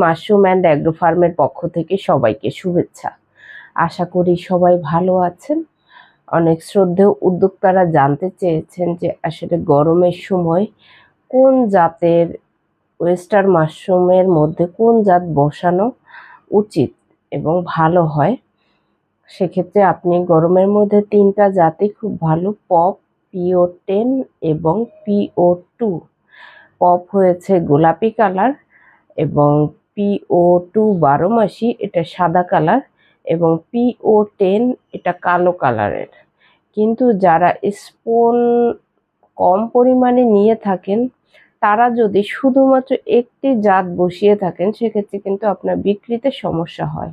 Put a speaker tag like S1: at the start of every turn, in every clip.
S1: Mushroom and agro ফার্মের পক্ষ থেকে সবাইকে শুভেচ্ছা। আশা করি সবাই ভালো আছেন। অনেক শ্রদ্ধেয় উদ্যোক্তারা জানতে চেয়েছেন যে আসলে গরমের সময় কোন জাতের ওয়েস্টার মাশরুমের মধ্যে কোন জাত বসানো উচিত এবং ভালো হয়। সেক্ষেত্রে আপনি গরমের মধ্যে তিনটা জাতই খুব ভালো, পপ পিও টেন এবং পিও টু। পপ হয়েছে গোলাপি কালার এবং পিও টু বারো মাসি এটা সাদা কালার, এবং পিও টেন এটা কালো কালারের। কিন্তু যারা স্পোন কম পরিমাণে নিয়ে থাকেন, তারা যদি শুধুমাত্র একটি জাত বসিয়ে থাকেন, সেক্ষেত্রে কিন্তু আপনার বিক্রিতে সমস্যা হয়।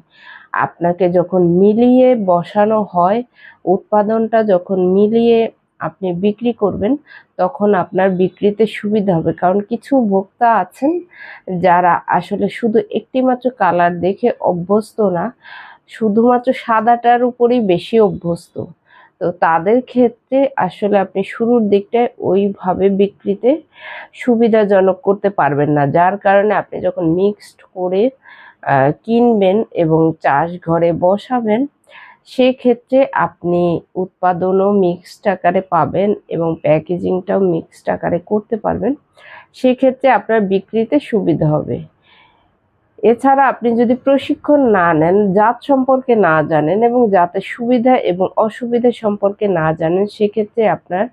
S1: আপনাকে যখন মিলিয়ে বসানো হয়, উৎপাদনটা যখন মিলিয়ে আপনি বিক্রি করবেন, তখন আপনার বিক্রিতে সুবিধা হবে। কারণ কিছু ভোক্তা আছেন যারা আসলে শুধু একটিমাত্র কালার দেখে অভ্যস্ত না, শুধুমাত্র সাদাটার উপরেই বেশি অভ্যস্ত। তো তাদের ক্ষেত্রে আসলে আপনি শুরুর দিকটায় ওইভাবে বিক্রিতে সুবিধাজনক করতে পারবেন না। যার কারণে আপনি যখন মিক্সড করে কিনবেন এবং চাষ ঘরে বসাবেন সেক্ষেত্রে আপনি উৎপাদনও মিক্সড আকারে পাবেন এবং প্যাকেজিংটাও মিক্সড আকারে করতে পারবেন। সেক্ষেত্রে আপনার বিক্রিতে সুবিধা হবে। এছাড়া আপনি যদি প্রশিক্ষণ না নেন, জাত সম্পর্কে না জানেন এবং জাতের সুবিধা এবং অসুবিধা সম্পর্কে না জানেন, সেক্ষেত্রে আপনার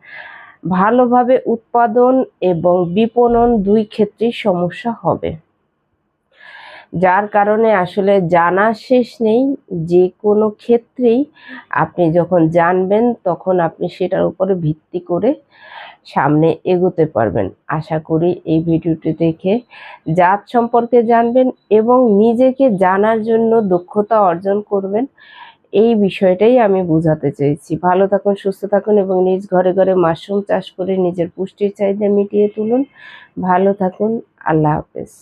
S1: ভালোভাবে উৎপাদন এবং বিপণন দুই ক্ষেত্রেই সমস্যা হবে। যার কারণে আসলে জানা শেষ নেই, যে কোনো ক্ষেত্রেই আপনি যখন জানবেন তখন আপনি সেটার উপরে ভিত্তি করে সামনে এগোতে পারবেন। আশা করি এই ভিডিওটি দেখে জাত সম্পর্কে জানবেন এবং নিজেকে জানার জন্য দক্ষতা অর্জন করবেন, এই বিষয়টাই আমি বোঝাতে চেয়েছি। ভালো থাকুন, সুস্থ থাকুন এবং নিজ ঘরে ঘরে মাশরুম চাষ করে নিজের পুষ্টির চাহিদা মিটিয়ে তুলুন। ভালো থাকুন, আল্লাহ হাফেজ।